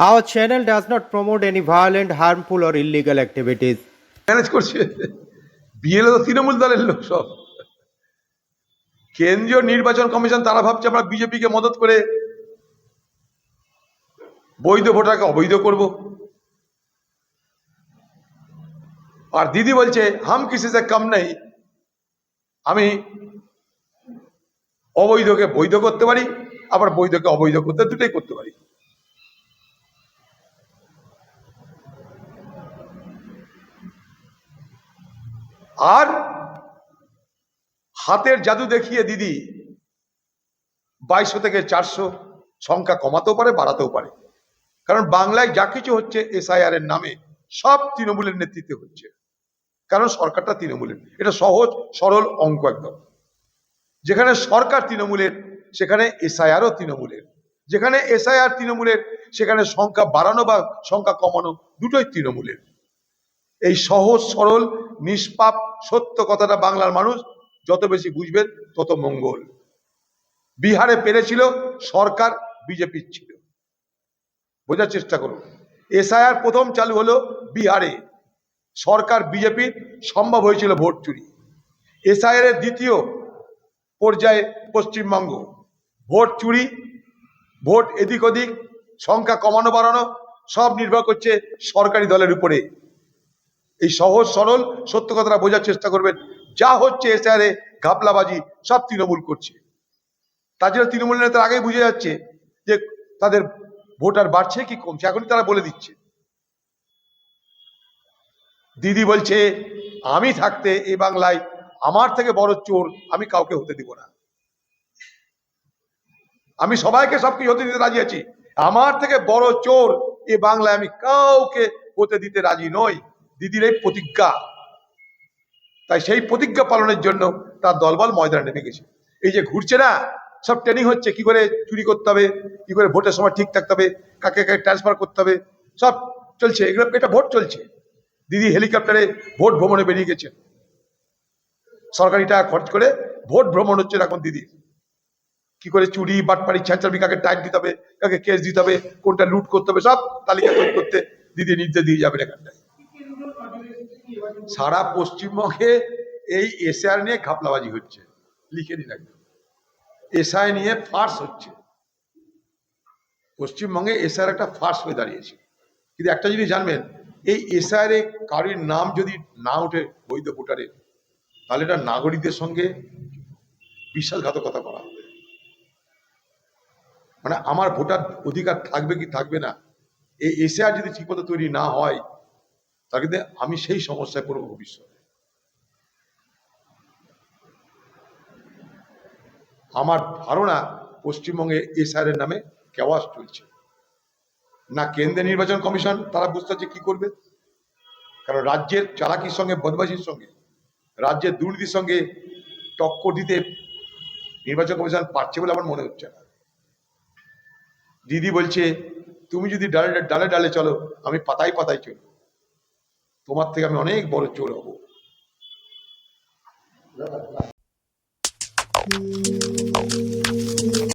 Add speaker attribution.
Speaker 1: Our channel does not promote any violent, harmful, or illegal activities.
Speaker 2: Manage করছে। BLO তো তৃণমূল দলের লোক সব। কেন্দ্রীয় নির্বাচন কমিশন তারা ভাবছে আমরা বিজেপিকে মদত করে বৈধ ভোটারকে অবৈধ করব। আর দিদি বলছে হাম কিসে সে কম নেই। আমি অবৈধকে বৈধ করতে পারি আবার বৈধকে অবৈধ করতে দুটোই করতে পারি। আর হাতের জাদু দেখিয়ে দিদি, বাইশশো থেকে চারশো সংখ্যা কমাতেও পারে, বাড়াতেও পারে। কারণ বাংলায় যা কিছু হচ্ছে এসআইআর এর নামে, সব তৃণমূলের নেতৃত্বে হচ্ছে। কারণ সরকারটা তৃণমূলের। এটা সহজ, সরল অঙ্ক একদম। যেখানে সরকার তৃণমূলের, সেখানে এসআইআরও তৃণমূলের। যেখানে এসআইআর তৃণমূলের, সেখানে সংখ্যা বাড়ানো বা সংখ্যা কমানো দুটোই তৃণমূলের। এই সহজ, সরল, নিষ্পাপ, সত্য কথাটা বাংলার মানুষ যত বেশি বুঝবেন, তত মঙ্গল। বিহারে পেরেছিল, সরকার বিজেপির ছিল। বোঝার চেষ্টা করুন। এসআইআর প্রথম চালু হলো বিহারে। সরকার বিজেপির সম্ভব হয়েছিল ভোট চুরি। এসআইআর এর দ্বিতীয় পর্যায়ে পশ্চিমবঙ্গ। ভোট চুরি, ভোট এদিক ওদিক, সংখ্যা কমানো বাড়ানো, সব নির্ভর করছে সরকারি দলের উপরে। এই সহজ, সরল, সত্য কথাটা বোঝার চেষ্টা করবেন। যা হচ্ছে এসআরে ঘাপলাবাজি সব তৃণমূল করছে। তার জন্য তৃণমূল নেতার আগেই বুঝে যাচ্ছে যে তাদের ভোটার বাড়ছে কি কমছে। এখনই তারা বলে দিচ্ছে। দিদি বলছে, আমি থাকতে এ বাংলায় আমার থেকে বড় চোর আমি কাউকে হতে দিব না। আমি সবাইকে সবকিছু হতে দিতে রাজি আছি। আমার থেকে বড় চোর এ বাংলায় আমি কাউকে হতে দিতে রাজি নই। দিদির এই প্রতিজ্ঞা। তাই সেই প্রতিজ্ঞা পালনের জন্য তার দলবল ময়দানে নেমে গেছে। এই যে ঘুরছে না, সব ট্রেনিং হচ্ছে, কি করে চুরি করতে হবে, কি করে ভোটের সময় ঠিক থাকতে হবে, কাকে কাকে ট্রান্সফার করতে হবে, সব চলছে। এগুলো এটা ভোট চলছে। দিদি হেলিকপ্টারে ভোট ভ্রমণে বেরিয়ে গেছেন সরকারি টাকা খরচ করে ভোট ভ্রমণ হচ্ছে এখন দিদি কি করে চুরি বাটপাড়ি ছ্যাঁচাবি কাকে টাইট দিতে হবে, কাকে কেস দিতে হবে, কোনটা লুট করতে হবে, সব তালিকা তৈরি করতে দিদি নির্দেশ দিয়ে যাবেন এখানটায়। সারা পশ্চিমবঙ্গে এই এসআর নিয়ে ঘাপলাবাজি হচ্ছে। লিখে দিন একদম। এসআই নিয়ে ফার্স হচ্ছে। পশ্চিমবঙ্গে এসআর একটা ফার্স হয়ে দাঁড়িয়েছে। কিন্তু একটা জিনিস জানবেন, এই এসআর এ কারোর নাম যদি না ওঠে বৈধ ভোটারের তাহলে এটা নাগরিকদের সঙ্গে বিশ্বাসঘাতকতা করা হবে। মানে আমার ভোটার অধিকার থাকবে কি থাকবে না? এই এসআর যদি ঠিকমতো তৈরি না হয় কিন্তু আমি সেই সমস্যায় পড়ব ভবিষ্যতে। আমার ধারণা পশ্চিমবঙ্গে এসআর এর নামে কেওয়াস চলছে। না কেন্দ্রীয় নির্বাচন কমিশন তারা বুঝতে পারছে কি করবে। কারণ রাজ্যের চালাকির সঙ্গে, বদমাশির সঙ্গে, রাজ্যের দুর্নীতির সঙ্গে টক্কর দিতে নির্বাচন কমিশন পারছে বলে আমার মনে হচ্ছে না। দিদি বলছে, তুমি যদি ডালে ডালে ডালে চলো, আমি পাতায় পাতায় চলবো। তোমার থেকে আমি অনেক বড় চোর হব।